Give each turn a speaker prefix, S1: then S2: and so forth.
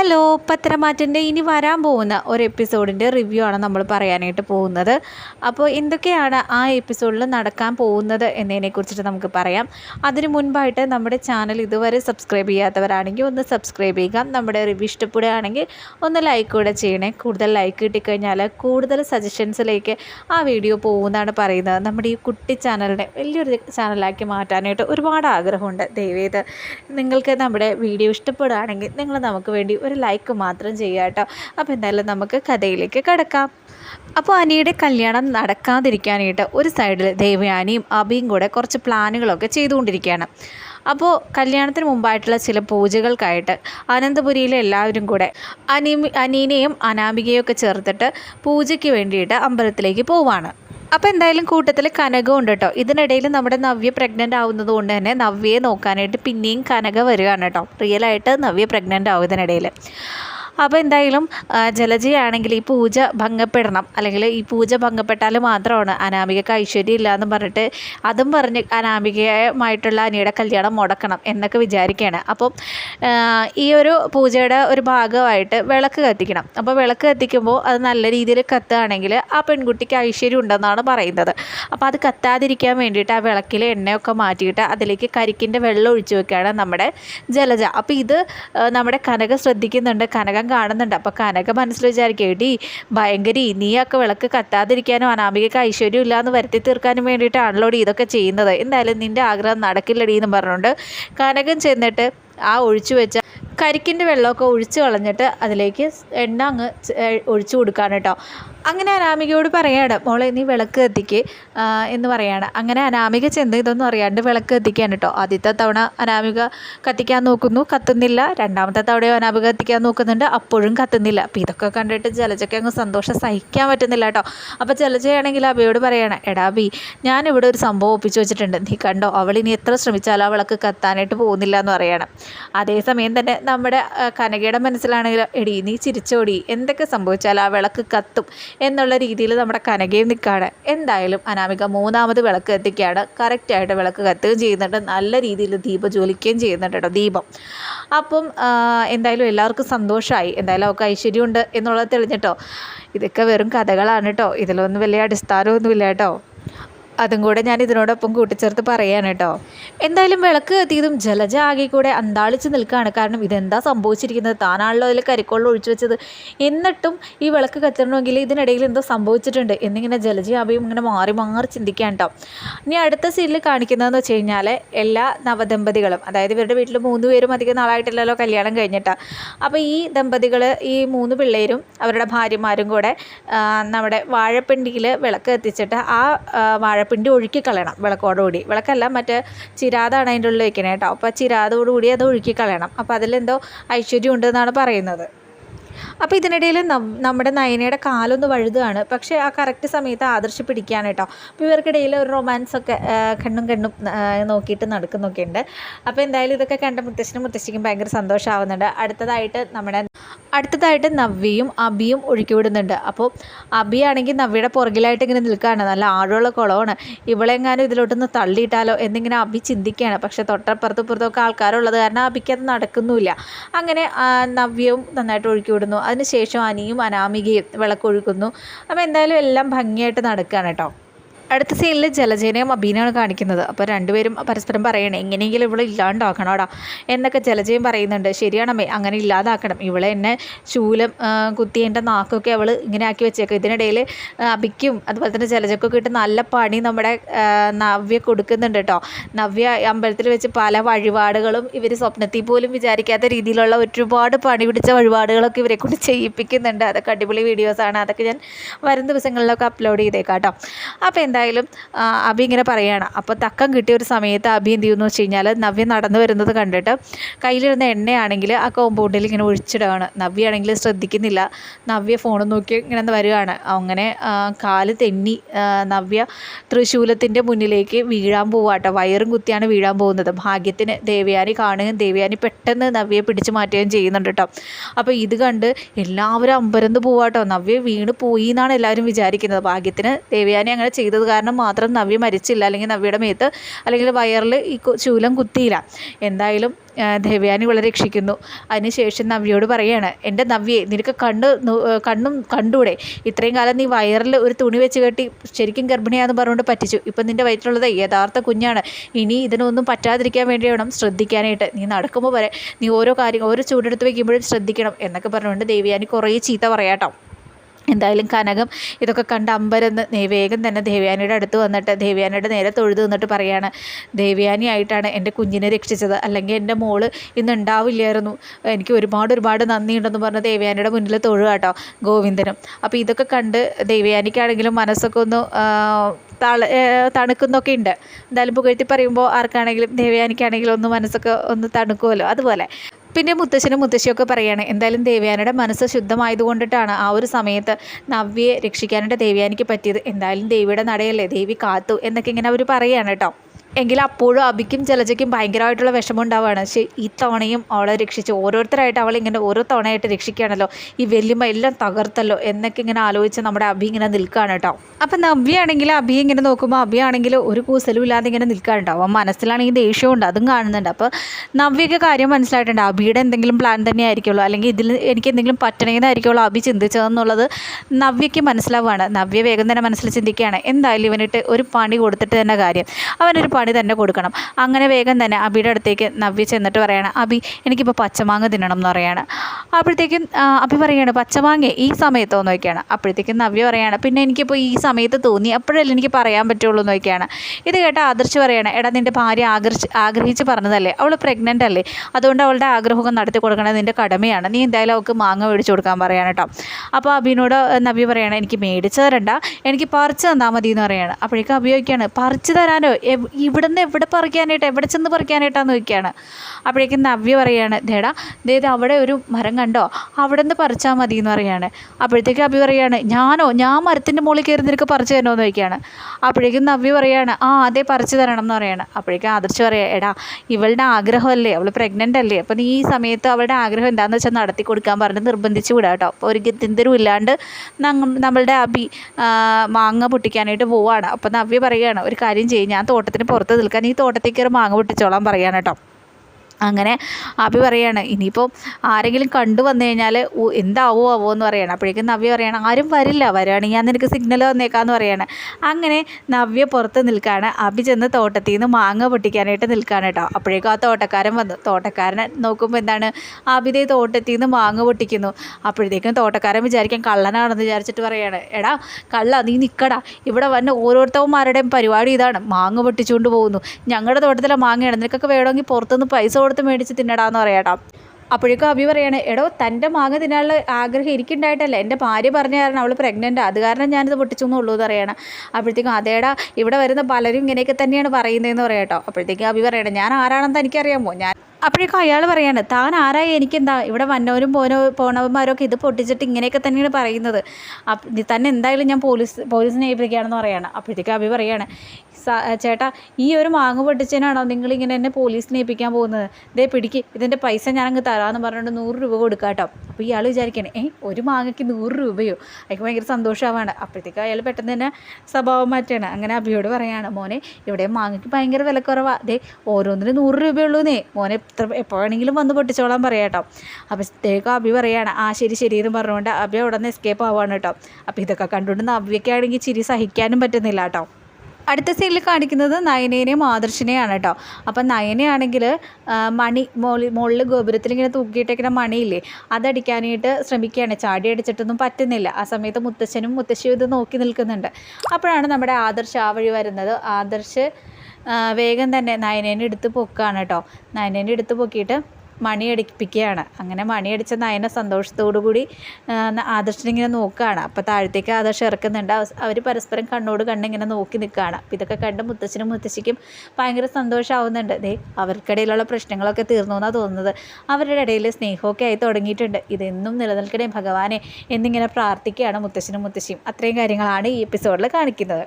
S1: Hello പത്രമാറ്റിന്റെ ഇനി വരാൻ പോകുന്ന ഒരു എപ്പിസോഡിന്റെ റിവ്യൂ ആണ് നമ്മൾ പറയാനായിട്ട് പോകുന്നത്. അപ്പോൾ എന്തൊക്കെയാണ് ആ എപ്പിസോഡിൽ നടക്കാൻ പോകുന്നത് എന്നതിനെക്കുറിച്ചിട്ട് നമുക്ക് പറയാം. അതിന് മുൻപായിട്ട് നമ്മുടെ ചാനൽ ഇതുവരെ സബ്സ്ക്രൈബ് ചെയ്യാത്തവരാണെങ്കിൽ ഒന്ന് സബ്സ്ക്രൈബ് ചെയ്യുക. നമ്മുടെ റിവ്യൂ ഇഷ്ടപ്പെടുകയാണെങ്കിൽ ഒന്ന് ലൈക്ക് കൂടെ ചെയ്യണേ. കൂടുതൽ ലൈക്ക് കിട്ടിക്കഴിഞ്ഞാൽ കൂടുതൽ സജഷൻസിലേക്ക് ആ വീഡിയോ പോകുന്നതാണ് പറയുന്നത്. നമ്മുടെ ഈ കുട്ടി ചാനലിനെ വലിയൊരു ചാനലാക്കി മാറ്റാനായിട്ട് ഒരുപാട് ആഗ്രഹമുണ്ട്. ദയവേത് നിങ്ങൾക്ക് നമ്മുടെ വീഡിയോ ഇഷ്ടപ്പെടുകയാണെങ്കിൽ നിങ്ങൾ നമുക്ക് വേണ്ടി ഒരു ലൈക്ക് മാത്രം ചെയ്യുക കേട്ടോ. അപ്പോൾ എന്തായാലും നമുക്ക് കഥയിലേക്ക് കിടക്കാം. അപ്പോൾ അനിയുടെ കല്യാണം നടക്കാതിരിക്കാനായിട്ട് ഒരു സൈഡിൽ ദേവയാനിയും അബിയും കൂടെ കുറച്ച് പ്ലാനുകളൊക്കെ ചെയ്തുകൊണ്ടിരിക്കുകയാണ്. അപ്പോൾ കല്യാണത്തിന് മുമ്പായിട്ടുള്ള ചില പൂജകൾക്കായിട്ട് അനന്തപുരിയിലെ എല്ലാവരും കൂടെ അനി അനീനെയും അനാമികയും ഒക്കെ ചേർത്തിട്ട് പൂജയ്ക്ക് വേണ്ടിയിട്ട് അമ്പലത്തിലേക്ക് പോവാണ്. അപ്പോൾ എന്തായാലും കൂട്ടത്തിൽ കനകം ഉണ്ട് കേട്ടോ ഇതിനിടയിൽ നമ്മുടെ നവ്യ പ്രഗ്നന്റ് ആവുന്നത് കൊണ്ട് തന്നെ നവ്യയെ നോക്കാനായിട്ട് പിന്നെയും കനക വരികയാണ് കേട്ടോ റിയലായിട്ട് നവ്യ പ്രഗ്നന്റ് ആവും ഇതിനിടയിൽ അപ്പോൾ എന്തായാലും ജലജയാണെങ്കിൽ ഈ പൂജ ഭംഗപ്പെടണം. അല്ലെങ്കിൽ ഈ പൂജ ഭംഗപ്പെട്ടാൽ മാത്രമാണ് അനാമികക്ക് ഐശ്വര്യം ഇല്ല എന്ന് പറഞ്ഞിട്ട് അതും പറഞ്ഞ് അനാമികയുമായിട്ടുള്ള അനിയുടെ കല്യാണം മുടക്കണം എന്നൊക്കെ വിചാരിക്കുകയാണ്. അപ്പം ഈ ഒരു പൂജയുടെ ഒരു ഭാഗമായിട്ട് വിളക്ക് കത്തിക്കണം. അപ്പോൾ വിളക്ക് കത്തിക്കുമ്പോൾ അത് നല്ല രീതിയിൽ കത്തുകയാണെങ്കിൽ ആ പെൺകുട്ടിക്ക് ഐശ്വര്യം ഉണ്ടെന്നാണ് പറയുന്നത്. അപ്പോൾ അത് കത്താതിരിക്കാൻ വേണ്ടിയിട്ട് ആ വിളക്കിലെ എണ്ണയൊക്കെ മാറ്റിയിട്ട് അതിലേക്ക് കരിക്കിന്റെ വെള്ളം ഒഴിച്ചു വെക്കുകയാണ് നമ്മുടെ ജലജ. അപ്പോൾ ഇത് നമ്മുടെ കനക ശ്രദ്ധിക്കുന്നുണ്ട്. കനകം കാണുന്നുണ്ട്. അപ്പോൾ കനക മനസ്സിൽ വിചാരിക്കും എടി ഭയങ്കരി നീയൊക്കെ വിളക്ക് കത്താതിരിക്കാനും അനാമികയ്ക്ക് ഐശ്വര്യം ഇല്ലാന്ന് വരുത്തി തീർക്കാനും വേണ്ടിയിട്ടാണല്ലോ ഇതൊക്കെ ചെയ്യുന്നത്. എന്തായാലും നിന്റെ ആഗ്രഹം നടക്കില്ലടി എന്ന് പറഞ്ഞുകൊണ്ട് കനകം ചെന്നിട്ട് ആ ഒഴിച്ചു വെച്ച കരിക്കിന്റെ വെള്ളമൊക്കെ ഒഴിച്ച് കളഞ്ഞിട്ട് അതിലേക്ക് എണ്ണ അങ്ങ് ഒഴിച്ചു കൊടുക്കാണ് കേട്ടോ. അങ്ങനെ അനാമികയോട് പറയാണ് മോളെ നീ വിളക്ക് കത്തിക്ക് എന്ന് പറയാണ്. അങ്ങനെ അനാമിക ചെന്ന് ഇതൊന്നും അറിയാണ്ട് വിളക്ക് കത്തിക്കാൻ കേട്ടോ. ആദ്യത്തെ തവണ അനാമിക കത്തിക്കാൻ നോക്കുന്നു കത്തുന്നില്ല. രണ്ടാമത്തെ തവണയോ അനാമിക കത്തിക്കാൻ നോക്കുന്നുണ്ട് അപ്പോഴും കത്തുന്നില്ല. അപ്പോൾ ഇതൊക്കെ കണ്ടിട്ട് ജലജയ്ക്ക് അങ്ങ് സന്തോഷം സഹിക്കാൻ പറ്റുന്നില്ല കേട്ടോ. അപ്പോൾ ജലജയാണെങ്കിൽ അബിയോട് പറയാണ് എടാ അബി ഞാനിവിടെ ഒരു സംഭവം ഒപ്പിച്ച് വെച്ചിട്ടുണ്ട്. നീ കണ്ടോ അവൾ ഇനി എത്ര ശ്രമിച്ചാലും ആ വിളക്ക് കത്താനായിട്ട് പോകുന്നില്ല എന്ന് പറയണം. അതേസമയം തന്നെ നമ്മുടെ കനകയുടെ മനസ്സിലാണെങ്കിൽ എടി നീ ചിരിച്ചോടി എന്തൊക്കെ സംഭവിച്ചാൽ ആ വിളക്ക് കത്തും എന്നുള്ള രീതിയിൽ നമ്മുടെ കനകയും നിൽക്കുകയാണ്. എന്തായാലും അനാമിക മൂന്നാമത് വിളക്ക് കത്തിക്കുകയാണ്. കറക്റ്റായിട്ട് വിളക്ക് കത്തുകയും ചെയ്യുന്നുണ്ട്. നല്ല രീതിയിൽ ദീപം ജ്വലിക്കുകയും ചെയ്യുന്നുണ്ട് കേട്ടോ ദീപം. അപ്പം എന്തായാലും എല്ലാവർക്കും സന്തോഷമായി എന്തായാലും അവർക്ക് ഐശ്വര്യമുണ്ട് എന്നുള്ളത് തെളിഞ്ഞിട്ടോ ഇതൊക്കെ വെറും കഥകളാണ് കേട്ടോ. ഇതിലൊന്നും വലിയ അടിസ്ഥാനമൊന്നുമില്ല കേട്ടോ. അതും കൂടെ ഞാൻ ഇതിനോടൊപ്പം കൂട്ടിച്ചേർത്ത് പറയാണ് കേട്ടോ. എന്തായാലും വിളക്ക് കത്തിയതും ജലജ ആകെ കൂടെ അന്താളിച്ച് നിൽക്കുകയാണ്. കാരണം ഇതെന്താ സംഭവിച്ചിരിക്കുന്നത്? താനാണല്ലോ അതിൽ കരിക്കോളിൽ ഒഴിച്ചു വെച്ചത്. എന്നിട്ടും ഈ വിളക്ക് കത്തണമെങ്കിൽ ഇതിനിടയിൽ എന്തോ സംഭവിച്ചിട്ടുണ്ട്. എന്നിങ്ങനെ ജലജ അഭയും ഇങ്ങനെ മാറി മാറി ചിന്തിക്കാൻ കേട്ടോ. ഇനി അടുത്ത സീനിൽ കാണിക്കുന്നതെന്ന് വെച്ച് കഴിഞ്ഞാൽ എല്ലാ നവദമ്പതികളും അതായത് ഇവരുടെ വീട്ടിൽ മൂന്ന് പേരും അധികം നാളായിട്ടില്ലല്ലോ കല്യാണം കഴിഞ്ഞിട്ട്. അപ്പോൾ ഈ ദമ്പതികൾ ഈ മൂന്ന് പിള്ളേരും അവരുടെ ഭാര്യമാരും കൂടെ നമ്മുടെ വാഴപ്പിണ്ടിയിൽ വിളക്ക് കത്തിച്ചിട്ട് ആ വാഴ പിണ്ടി ഒഴുക്കി കളയണം. വിളക്കോടുകൂടി വിളക്കല്ല മറ്റേ ചിരാതാണ് അതിന്റെ ഉള്ളിൽ വെക്കണേ കേട്ടോ. അപ്പോൾ ചിരാതോടുകൂടി അത് ഒഴുക്കി കളയണം. അപ്പോൾ അതിലെന്തോ ഐശ്വര്യം ഉണ്ടെന്നാണ് പറയുന്നത്. അപ്പോൾ ഇതിനിടയിൽ നമ്മുടെ നയനയുടെ കാലൊന്ന് വഴുതുകയാണ്. പക്ഷേ ആ കറക്റ്റ് സമയത്ത് ആദർശ് പിടിക്കുകയാണ് കേട്ടോ. അപ്പോൾ ഇവർക്കിടയിൽ ഒരു റൊമാൻസ് ഒക്കെ കണ്ണും കണ്ണും നോക്കിയിട്ട് നടക്കുന്നൊക്കെ ഉണ്ട്. അപ്പോൾ എന്തായാലും ഇതൊക്കെ കണ്ട മുത്തശ്ശനും മുത്തശ്ശിക്കും ഭയങ്കര സന്തോഷമാവുന്നുണ്ട്. അടുത്തതായിട്ട് നമ്മുടെ അടുത്തതായിട്ട് നവ്യയും അബിയും ഒഴുക്കി വിടുന്നുണ്ട് അപ്പോൾ അബിയാണെങ്കിൽ നവ്യയുടെ പുറകിലായിട്ട് ഇങ്ങനെ നിൽക്കുകയാണ്. നല്ല ആഴമുള്ള കുളമാണ്. ഇവളെങ്ങാനും ഇതിലോട്ടൊന്ന് തള്ളിയിട്ടാലോ എന്നിങ്ങനെ അബി ചിന്തിക്കുകയാണ്. പക്ഷേ തൊട്ടപ്പുറത്തും ഇപ്പുറത്തൊക്കെ ആൾക്കാരുള്ളത് കാരണം അബിക്ക് അത് നടക്കുന്നുമില്ല. അങ്ങനെ നവ്യവും നന്നായിട്ട് ഒഴുക്കി വിടുന്നു അതിനുശേഷം അനിയും അനാമികയും വിളക്കൊഴുക്കുന്നു. അപ്പോൾ എന്തായാലും എല്ലാം ഭംഗിയായിട്ട് നടക്കുകയാണ് കേട്ടോ. അടുത്ത സീനിൽ ജലജേനയും അബീനയാണ് കാണിക്കുന്നത്. അപ്പോൾ രണ്ടുപേരും പരസ്പരം പറയണേ എങ്ങനെയെങ്കിലും ഇവളെ ഇല്ലാണ്ടാക്കണോടാ എന്നൊക്കെ ജലജയും പറയുന്നുണ്ട്. ശരിയാണമ്മേ അങ്ങനെ ഇല്ലാതാക്കണം. ഇവളെ എന്നെ ശൂലം കുത്തി എന്റെ നാക്കൊക്കെ അവൾ ഇങ്ങനെ ആക്കി വെച്ചേക്കും. ഇതിനിടയിൽ അബിക്കും അതുപോലെ തന്നെ ജലജക്കൊക്കെ ഇട്ട് നല്ല പണി നമ്മുടെ നവ്യ കൊടുക്കുന്നുണ്ട് കേട്ടോ. നവ്യ അമ്പലത്തിൽ വെച്ച് പല വഴിപാടുകളും ഇവർ സ്വപ്നത്തിൽ പോലും വിചാരിക്കാത്ത രീതിയിലുള്ള ഒരുപാട് പണി പിടിച്ച വഴിപാടുകളൊക്കെ ഇവരെ കൊണ്ട് ചെയ്യിപ്പിക്കുന്നുണ്ട്. അതൊക്കെ അടിപൊളി വീഡിയോസാണ്. അതൊക്കെ ഞാൻ വരും ദിവസങ്ങളിലൊക്കെ അപ്ലോഡ് ചെയ്തേക്കാം കേട്ടോ. അപ്പോൾ എന്താ എന്തായാലും അബി ഇങ്ങനെ പറയുകയാണ് അപ്പോൾ തക്കം കിട്ടിയ ഒരു സമയത്ത് അബി എന്ത് ചെയ്യുമെന്ന് വെച്ച് കഴിഞ്ഞാൽ നവ്യ നടന്നു വരുന്നത് കണ്ടിട്ട് കയ്യിലിരുന്ന എണ്ണയാണെങ്കിൽ ആ കോമ്പൗണ്ടിൽ ഇങ്ങനെ ഒഴിച്ചിടുകയാണ് നവ്യാണെങ്കിൽ ശ്രദ്ധിക്കുന്നില്ല. നവ്യ ഫോൺ നോക്കി ഇങ്ങനെ വരികയാണ് അങ്ങനെ കാൽ തെന്നി നവ്യ തൃശൂലത്തിന്റെ മുന്നിലേക്ക് വീഴാൻ പോവാട്ടോ വയറും കുത്തിയാണ് വീഴാൻ പോകുന്നത്. ഭാഗ്യത്തിന് ദേവയാനി കാണുകയും ദേവയാനി പെട്ടെന്ന് നവ്യയെ പിടിച്ചു മാറ്റുകയും ചെയ്യുന്നുണ്ട് കേട്ടോ അപ്പോൾ ഇത് കണ്ട് എല്ലാവരും അമ്പരന്ന് പോവാട്ടോ നവ്യ വീണ് പോയി എന്നാണ് എല്ലാവരും വിചാരിക്കുന്നത്. ഭാഗ്യത്തിന് ദേവയാനി അങ്ങനെ ചെയ്തത് കാരണം മാത്രം നവ്യ മരിച്ചില്ല. അല്ലെങ്കിൽ നവ്യയുടെ മേത്ത് അല്ലെങ്കിൽ വയറിൽ ഈ ശൂലം കുത്തിയില്ല. എന്തായാലും ദേവയാനി വളരെ രക്ഷിക്കുന്നു. അതിനുശേഷം നവ്യയോട് പറയാണ് എന്റെ നവ്യെ നിനക്ക് കണ്ണ് കണ്ണും കണ്ടൂടെ? ഇത്രയും കാലം നീ വയറിൽ ഒരു തുണി വെച്ച് കെട്ടി ശരിക്കും ഗർഭിണിയാന്ന് പറഞ്ഞുകൊണ്ട് പറ്റിച്ചു. ഇപ്പം നിന്റെ വയറ്റിലുള്ളത് യഥാർത്ഥ കുഞ്ഞാണ്. ഇനി ഇതിനൊന്നും പറ്റാതിരിക്കാൻ വേണ്ടി വേണം ശ്രദ്ധിക്കാനായിട്ട്. നീ നടക്കുമ്പോൾ വരെ നീ ഓരോ കാര്യം ഓരോ ചൂടെടുത്ത് വയ്ക്കുമ്പോഴും ശ്രദ്ധിക്കണം എന്നൊക്കെ പറഞ്ഞുകൊണ്ട് ദേവയാനി കുറേ ചീത്ത പറയാട്ടോ. എന്തായാലും കനകം ഇതൊക്കെ കണ്ട് അമ്പരന്ന് വേഗം തന്നെ ദേവ്യാനിയുടെ അടുത്ത് വന്നിട്ട് ദേവ്യാനിയുടെ നേരെ തൊഴുതു നിന്നിട്ട് പറയാണ് ദേവ്യാനിയായിട്ടാണ് എന്റെ കുഞ്ഞിനെ രക്ഷിച്ചത്. അല്ലെങ്കിൽ എന്റെ മോൾ ഇന്നുണ്ടാവില്ലായിരുന്നു എനിക്ക് ഒരുപാട് ഒരുപാട് നന്ദിയുണ്ടെന്ന് പറഞ്ഞ് ദേവ്യാനിയുടെ മുന്നിൽ തൊഴുക കേട്ടോ ഗോവിന്ദനും. അപ്പോൾ ഇതൊക്കെ കണ്ട് ദേവ്യാനിക്കാണെങ്കിലും മനസ്സൊക്കെ ഒന്ന് തള തണുക്കുന്നൊക്കെ ഉണ്ട്. എന്തായാലും പുകഴ്ത്തി പറയുമ്പോൾ ആർക്കാണെങ്കിലും ദേവയാനിക്കാണെങ്കിലും ഒന്ന് മനസ്സൊക്കെ ഒന്ന് തണുക്കുമല്ലോ. അതുപോലെ പിന്നെ മുത്തശ്ശനും മുത്തശ്ശിയൊക്കെ പറയുകയാണ് എന്തായാലും ദേവ്യാനയുടെ മനസ്സ് ശുദ്ധമായതുകൊണ്ടിട്ടാണ് ആ ഒരു സമയത്ത് നവ്യയെ രക്ഷിക്കാനായിട്ട് ദേവ്യാനിക്ക് പറ്റിയത്. എന്തായാലും ദേവിയുടെ നടയല്ലേ ദേവി കാത്തു എന്നൊക്കെ ഇങ്ങനെ അവർ പറയുകയാണ് കേട്ടോ. എങ്കിലും അപ്പോഴും അബിക്കും ജലജയ്ക്കും ഭയങ്കരമായിട്ടുള്ള വിഷമം ഉണ്ടാവുകയാണ് പക്ഷേ ഈ തവണയും അവളെ രക്ഷിച്ചു ഓരോരുത്തരായിട്ട് അവളെ ഇങ്ങനെ ഓരോ തവണയായിട്ട് രക്ഷിക്കുകയാണല്ലോ. ഈ വെല്ലുമ്മ എല്ലാം തകർത്തല്ലോ എന്നൊക്കെ ഇങ്ങനെ ആലോചിച്ച് നമ്മുടെ അഭി ഇങ്ങനെ നിൽക്കുകയാണ് കേട്ടോ. അപ്പം നവ്യാണെങ്കിൽ അഭി ഇങ്ങനെ നോക്കുമ്പോൾ അഭിയാണെങ്കിൽ ഒരു കൂസലും ഇല്ലാതെ ഇങ്ങനെ നിൽക്കാനുണ്ടാവും അവൻ മനസ്സിലാണെങ്കിൽ ദേഷ്യമുണ്ട് അതും കാണുന്നുണ്ട്. അപ്പോൾ നവ്യൊക്കെ കാര്യം മനസ്സിലായിട്ടുണ്ട്. അഭിയുടെ എന്തെങ്കിലും പ്ലാൻ തന്നെ ആയിരിക്കുള്ളൂ അല്ലെങ്കിൽ ഇതിൽ എനിക്ക് എന്തെങ്കിലും പറ്റണമെന്നായിരിക്കുള്ളൂ അഭി ചിന്തിച്ചതെന്നുള്ളത് നവ്യയ്ക്ക് മനസ്സിലാവുകയാണ്. നവ്യ വേഗം തന്നെ മനസ്സിൽ ചിന്തിക്കുകയാണ്. എന്തായാലും ഇവനിട്ട് ഒരു പണി കൊടുത്തിട്ട് തന്നെ കാര്യം. അവനൊരു പണി തന്നെ കൊടുക്കണം. അങ്ങനെ വേഗം തന്നെ അബിയുടെ അടുത്തേക്ക് നവ്യ ചെന്നിട്ട് പറയണം അബി എനിക്കിപ്പോൾ പച്ചമാങ്ങ തിന്നണം എന്ന് പറയാണ്. അപ്പോഴത്തേക്കും അബി പറയാണ് പച്ചമാങ്ങ ഈ സമയത്തോ നോക്കിയാണ് അപ്പോഴത്തേക്കും നവ്യ പറയാണ് പിന്നെ എനിക്കിപ്പോൾ ഈ സമയത്ത് തോന്നി അപ്പോഴല്ലേ എനിക്ക് പറയാൻ പറ്റുള്ളൂ എന്ന് നോക്കിയാണ് ഇത് കേട്ട ആദർശ് പറയാണ് എടാ നിന്റെ ഭാര്യ ആഗ്രഹിച്ച് ആഗ്രഹിച്ച് പറഞ്ഞതല്ലേ? അവൾ പ്രഗ്നന്റ് അല്ലേ? അതുകൊണ്ട് അവളുടെ ആഗ്രഹമൊക്കെ നടത്തി കൊടുക്കണത് നിന്റെ കടമയാണ്. നീ എന്തായാലും അവൾക്ക് മാങ്ങ മേടിച്ചു കൊടുക്കാൻ പറയാണ് കേട്ടോ അപ്പോൾ അബിനോട് നവ്യ പറയാണ് എനിക്ക് മേടിച്ചു തരണ്ട എനിക്ക് പറിച്ച് തന്നാൽ മതി എന്ന് പറയാണ്. അപ്പോഴേക്കും അബി ചോദിക്കുകയാണ് പറിച്ചു തരാനോ? ഇവിടുന്ന് എവിടെ പറിക്കാനായിട്ട് എവിടെ ചെന്ന് പറിക്കാനായിട്ടാന്ന് നോക്കിയാണ് അപ്പോഴേക്കും നവ്യ പറയാണ് ദേടാ ദേത് അവിടെ ഒരു മരം കണ്ടോ? അവിടെ നിന്ന് പറിച്ചാൽ മതി എന്ന് പറയാണ്. അപ്പോഴത്തേക്കും അഭി പറയാണ് ഞാനോ? ഞാൻ മരത്തിന്റെ മുകളിൽ കയറി നിനക്ക് പറിച്ചു തരണോ? എന്ന് ചോദിക്കുകയാണ്. അപ്പോഴേക്കും നവ്യ പറയാണ് ആ അതേ പറിച്ചു തരണം എന്ന് പറയാണ്. അപ്പോഴേക്കും ആദർശ് പറയാ എടാ ഇവളുടെ ആഗ്രഹമല്ലേ? അവൾ പ്രഗ്നന്റ് അല്ലേ? അപ്പോൾ നീ ഈ സമയത്ത് അവളുടെ ആഗ്രഹം എന്താണെന്ന് വെച്ചാൽ നടത്തി കൊടുക്കാൻ പറഞ്ഞ് നിർബന്ധിച്ച് വിടാം കേട്ടോ. അപ്പോൾ ഒരു ഗത്യന്തരം ഇല്ലാണ്ട് നമ്മളുടെ അഭി മാങ്ങ പൊട്ടിക്കാനായിട്ട് പോവാണ്. അപ്പോൾ നവ്യ പറയുകയാണ് ഒരു കാര്യം ചെയ്യും ഞാൻ തോട്ടത്തിന് പുറത്ത് നിൽക്കാൻ ഈ തോട്ടത്തിൽ കയറി മാങ്ങ പൊട്ടിച്ചോളാൻ പറയാണ് കേട്ടോ. അങ്ങനെ അഭി പറയാണ് ഇനിയിപ്പോൾ ആരെങ്കിലും കണ്ടു വന്നു കഴിഞ്ഞാൽ എന്താവോ ആവോ എന്ന് പറയണം. അപ്പോഴേക്കും നവ്യ പറയണം ആരും വരില്ല വരികയാണെങ്കിൽ ഞാൻ നിനക്ക് സിഗ്നൽ തന്നേക്കാന്ന് പറയാണ്. അങ്ങനെ നവ്യ പുറത്ത് നിൽക്കുകയാണ് അഭി ചെന്ന് തോട്ടത്തിൽ നിന്ന് മാങ്ങ പൊട്ടിക്കാനായിട്ട് നിൽക്കുകയാണ് കേട്ടോ. അപ്പോഴേക്കും ആ തോട്ടക്കാരൻ വന്നു. തോട്ടക്കാരനെ നോക്കുമ്പോൾ എന്താണ് അഭിതേ തോട്ടത്തിൽ നിന്ന് മാങ്ങ പൊട്ടിക്കുന്നു. അപ്പോഴത്തേക്കും തോട്ടക്കാരൻ വിചാരിക്കാൻ കള്ളനാണെന്ന് വിചാരിച്ചിട്ട് പറയാണ്. എടാ കള്ള നീ നിൽക്കടാ ഇവിടെ വന്ന് ഓരോരുത്തവന്മാരുടെയും പരിപാടി ഇതാണ്. മാങ്ങ പൊട്ടിച്ചുകൊണ്ട് പോകുന്നു. ഞങ്ങളുടെ തോട്ടത്തിലെ മാങ്ങയാണ്. നിനക്കൊക്കെ വേണമെങ്കിൽ പുറത്തുനിന്ന് പൈസ കൊടുത്ത് മേടിച്ച് തിന്നടാന്ന് പറയാട്ടോ. അപ്പോഴേക്കും അഭി പറയാണ് എടോ തന്റെ മാങ്ങ തിന്നാനുള്ള ആഗ്രഹം എനിക്കുണ്ടായിട്ടല്ല എന്റെ ഭാര്യ പറഞ്ഞ കാരണം അവൾ പ്രഗ്നന്റ് അത് കാരണം ഞാനിത് പൊട്ടിച്ചു എന്നുള്ളൂ എന്ന് പറയണം. അപ്പോഴത്തേക്കും അതേടാ ഇവിടെ വരുന്ന പലരും ഇങ്ങനെയൊക്കെ തന്നെയാണ് പറയുന്നതെന്ന് പറയാട്ടോ അപ്പോഴത്തേക്കും അഭി പറയണം ഞാൻ ആരാണെന്ന് എനിക്കറിയാമോ? ഞാൻ അപ്പോഴേക്കും അയാൾ പറയാണ് താൻ ആരായി? എനിക്കെന്താ? ഇവിടെ വന്നവരും പോനോ പോണവന്മാരൊക്കെ ഇത് പൊട്ടിച്ചിട്ട് ഇങ്ങനെയൊക്കെ തന്നെയാണ് പറയുന്നത്. തന്നെ എന്തായാലും ഞാൻ പോലീസ് പോലീസിനെ ഏൽപ്പിക്കുകയാണെന്ന് പറയാണ്. അപ്പോഴത്തേക്കും അഭി പറയാണ് ചേട്ടാ ഈ ഒരു മാങ്ങ പൊട്ടിച്ചതിനാണോ നിങ്ങളിങ്ങനെ എന്നെ പോലീസിനെ ഏൽപ്പിക്കാൻ പോകുന്നത്? ഇതേ പിടിക്ക് ഇതിന്റെ പൈസ ഞാനങ്ങ് തരാമെന്ന് പറഞ്ഞുകൊണ്ട് നൂറ് രൂപ കൊടുക്കാം കേട്ടോ അപ്പോൾ ഇയാൾ വിചാരിക്കണേ ഏ ഒരു മാങ്ങയ്ക്ക് നൂറ് രൂപയോ? അയക്ക് ഭയങ്കര സന്തോഷമാവാണ്. അപ്പോഴത്തേക്ക് അയാൾ പെട്ടെന്ന് തന്നെ സ്വഭാവം മാറ്റുകയാണ്. അങ്ങനെ അഭിയോട് പറയാണ് മോനെ ഇവിടെ മാങ്ങയ്ക്ക് ഭയങ്കര വിലക്കുറവാണ് അതെ ഓരോന്നിനും നൂറ് രൂപയുള്ളൂന്നേ മോനെ എത്ര എപ്പോൾ വേണമെങ്കിലും വന്ന് പൊട്ടിച്ചോളാൻ പറയാം കേട്ടോ അപ്പോഴത്തേക്കും അഭി പറയാണ് ആ ശരി ശരി എന്ന് പറഞ്ഞുകൊണ്ട് അഭി അവിടെ നിന്ന് എസ്കേപ്പ് ആവാണ് കേട്ടോ. അപ്പോൾ ഇതൊക്കെ കണ്ടുകൊണ്ട് നവ്യൊക്കെ ചിരി സഹിക്കാനും പറ്റുന്നില്ല കേട്ടോ. അടുത്ത സീനിൽ കാണിക്കുന്നത് നയനേനെയും ആദർശിനെയാണ് കേട്ടോ. അപ്പം നയനയാണെങ്കിൽ മണി മോളിൽ മുകളിൽ ഗോപുരത്തിൽ ഇങ്ങനെ തൂക്കിയിട്ടേക്കുന്ന മണിയില്ലേ അതടിക്കാനായിട്ട് ശ്രമിക്കുകയാണ്. ചാടി അടിച്ചിട്ടൊന്നും പറ്റുന്നില്ല. ആ സമയത്ത് മുത്തശ്ശനും മുത്തശ്ശിയും ഇത് നോക്കി നിൽക്കുന്നുണ്ട്. അപ്പോഴാണ് നമ്മുടെ ആദർശ് ആ വഴി വരുന്നത്. ആദർശ് വേഗം തന്നെ നയനേനെ എടുത്ത് പൊക്കുകയാണ് കേട്ടോ. നയനേനെ എടുത്ത് പൊക്കിയിട്ട് മണിയടിപ്പിക്കുകയാണ്. അങ്ങനെ മണിയടിച്ച നയന കൂടി ആദർശിനിങ്ങനെ നോക്കുകയാണ്. അപ്പോൾ താഴത്തേക്ക് ആദർശം ഇറക്കുന്നുണ്ട്. അവർ പരസ്പരം കണ്ണോട് കണ്ണിങ്ങനെ നോക്കി നിൽക്കുകയാണ്. അപ്പോൾ ഇതൊക്കെ കണ്ട് മുത്തച്ഛനും മുത്തശ്ശിക്കും ഭയങ്കര സന്തോഷമാവുന്നുണ്ട് ദേ അവർക്കിടയിലുള്ള പ്രശ്നങ്ങളൊക്കെ തീർന്നു എന്നാണ് തോന്നുന്നത്. അവരുടെ ഇടയിൽ സ്നേഹമൊക്കെ ആയി തുടങ്ങിയിട്ടുണ്ട്. ഇതെന്നും നിലനിൽക്കണേ ഭഗവാനെ എന്നിങ്ങനെ പ്രാർത്ഥിക്കുകയാണ് മുത്തശ്ശനും മുത്തശ്ശിയും. അത്രയും കാര്യങ്ങളാണ് ഈ എപ്പിസോഡിൽ കാണിക്കുന്നത്.